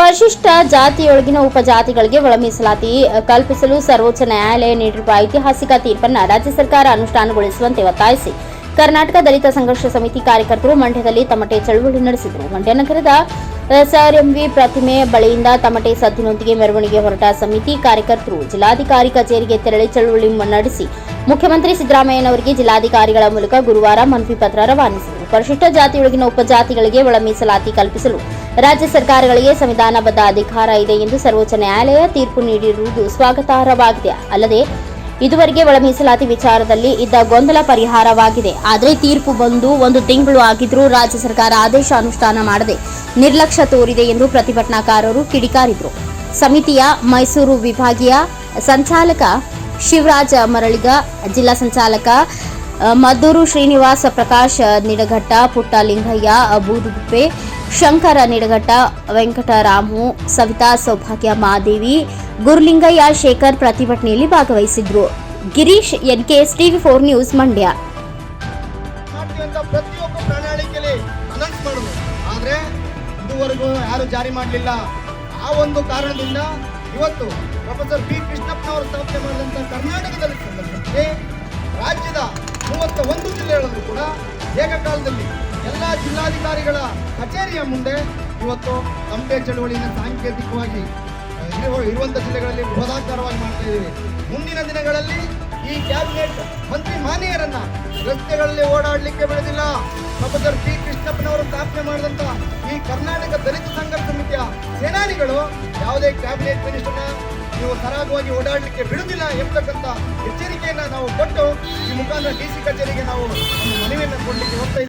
ಪರಿಶಿಷ್ಟ ಜಾತಿಯೊಳಗಿನ ಉಪಜಾತಿಗಳಿಗೆ ಒಳ ಮೀಸಲಾತಿ ಕಲ್ಪಿಸಲು ಸರ್ವೋಚ್ಚ ನ್ಯಾಯಾಲಯ ನೀಡಿರುವ ಐತಿಹಾಸಿಕ ತೀರ್ಪನ್ನು ರಾಜ್ಯ ಸರ್ಕಾರ ಅನುಷ್ಠಾನಗೊಳಿಸುವಂತೆ ಒತ್ತಾಯಿಸಿ. ಕರ್ನಾಟಕ ದಲಿತ ಸಂಘರ್ಷ ಸಮಿತಿ ಕಾರ್ಯಕರ್ತರು ಮಂಡ್ಯದಲ್ಲಿ ತಮಟೆ ಚಳವಳಿ ನಡೆಸಿದರು. ಮಂಡ್ಯ ನಗರದ ಎಸ್ಆರ್ಎಂವಿ ಪ್ರತಿಮೆ ಬಳಿಯಿಂದ ತಮಟೆ ಸದ್ದಿನೊಂದಿಗೆ ಮೆರವಣಿಗೆ ಹೊರಟ ಸಮಿತಿ ಕಾರ್ಯಕರ್ತರು ಜಿಲ್ಲಾಧಿಕಾರಿ ಕಚೇರಿಗೆ ತೆರಳಿ ಚಳವಳಿ ನಡೆಸಿ. ಮುಖ್ಯಮಂತ್ರಿ ಸಿದ್ದರಾಮಯ್ಯನವರಿಗೆ ಜಿಲ್ಲಾಧಿಕಾರಿಗಳ ಮೂಲಕ ಗುರುವಾರ ಮನವಿ ಪತ್ರ ರವಾನಿಸಿದರು. ಪರಿಶಿಷ್ಟ ಜಾತಿಯೊಳಗಿನ ಉಪಜಾತಿಗಳಿಗೆ ಒಳ ಮೀಸಲಾತಿ ಕಲ್ಪಿಸಲು ರಾಜ್ಯ ಸರ್ಕಾರಗಳಿಗೆ ಸಂವಿಧಾನಬದ್ಧ ಅಧಿಕಾರ ಇದೆ ಎಂದು ಸರ್ವೋಚ್ಚ ನ್ಯಾಯಾಲಯ ತೀರ್ಪು ನೀಡಿರುವುದು ಸ್ವಾಗತಾರ್ಹವಾಗಿದೆ. ಅಲ್ಲದೆ, ಇದುವರೆಗೆ ಒಳ ಮೀಸಲಾತಿ ವಿಚಾರದಲ್ಲಿ ಇದ್ದ ಗೊಂದಲ ಪರಿಹಾರವಾಗಿದೆ. ಆದರೆ ತೀರ್ಪು ಬಂದು ಒಂದು ತಿಂಗಳು ಆಗಿದ್ರೂ ರಾಜ್ಯ ಸರ್ಕಾರ ಆದೇಶ ಅನುಷ್ಠಾನ ಮಾಡದೆ ನಿರ್ಲಕ್ಷ್ಯ ತೋರಿದೆ ಎಂದು ಪ್ರತಿಭಟನಾಕಾರರು ಕಿಡಿಕಾರಿದರು. ಸಮಿತಿಯ ಮೈಸೂರು ವಿಭಾಗೀಯ ಸಂಚಾಲಕ ಶಿವರಾಜ ಮರಳಿಗ, ಜಿಲ್ಲಾ ಸಂಚಾಲಕ ಮದ್ದೂರು ಶ್ರೀನಿವಾಸ ಪ್ರಕಾಶ್ ನಿಡಘಟ್ಟ ಪುಟ್ಟ ಲಿಂಗಯ್ಯ ಬೂದುಗುಪ್ಪೆ, ಶಂಕರ ನಿಡಘಟ್ಟ, ವೆಂಕಟರಾಮು, ಸವಿತಾ ಸೌಭಾಗ್ಯ ಮಾದೇವಿ, ಗುರುಲಿಂಗಯ್ಯ, ಶೇಖರ್ ಪ್ರತಿಭಟನೆಯಲ್ಲಿ ಭಾಗವಹಿಸಿದ್ರು. Girish, NK TV four news Mandya. ಆದ್ರೆ ಇದುವರೆಗೂ ಇವತ್ತು ಪ್ರೊಫೆಸರ್ ಬಿ ಕರ್ನಾಟಕದಲ್ಲಿ ಸಂದರ್ಭಕ್ಕೆ ರಾಜ್ಯದ ಮೂವತ್ತ ಒಂದು ಜಿಲ್ಲೆಗಳಲ್ಲೂ ಕೂಡ ಏಕಕಾಲದಲ್ಲಿ ಎಲ್ಲ ಜಿಲ್ಲಾಧಿಕಾರಿಗಳ ಕಚೇರಿಯ ಮುಂದೆ ಇವತ್ತು ತಮಟೆ ಚಳುವಳಿಯನ್ನು ಸಾಂಕೇತಿಕವಾಗಿ ಇರುವಂಥ ಜಿಲ್ಲೆಗಳಲ್ಲಿ ಬೃಹದಾಕಾರವಾಗಿ ಮಾಡ್ತಾ ಇದ್ದೀವಿ. ಮುಂದಿನ ದಿನಗಳಲ್ಲಿ ಈ ಕ್ಯಾಬಿನೆಟ್ ಮಂತ್ರಿ ಮಾನ್ಯರನ್ನ ರಸ್ತೆಗಳಲ್ಲಿ ಓಡಾಡಲಿಕ್ಕೆ ಬಿಡುವುದಿಲ್ಲ ಪ್ರೊಫೆಸರ್ ಪಿ ಕೃಷ್ಣಪ್ಪನವರು ಸ್ಥಾಪನೆ ಮಾಡಿದಂತ ಈ ಕರ್ನಾಟಕ ದಲಿತ ಸಂಘರ್ಷ ಸಮಿತಿಯ ಸೇನಾನಿಗಳು ಯಾವುದೇ ಕ್ಯಾಬಿನೆಟ್ ಮಿನಿಸ್ಟರ್ನ ನೀವು ಸರಾಗವಾಗಿ ಓಡಾಡಲಿಕ್ಕೆ ಬಿಡುವುದಿಲ್ಲ ಎಂಬತಕ್ಕಂಥ ಎಚ್ಚರಿಕೆಯನ್ನ ನಾವು ಕೊಟ್ಟು ಮುಖಾಂತರ ಡಿ ಸಿ ಕಚೇರಿಗೆ ನಾವು ಮನವಿಯನ್ನು ಕೊಡಲಿಕ್ಕೆ ಹೋಗ್ತಾ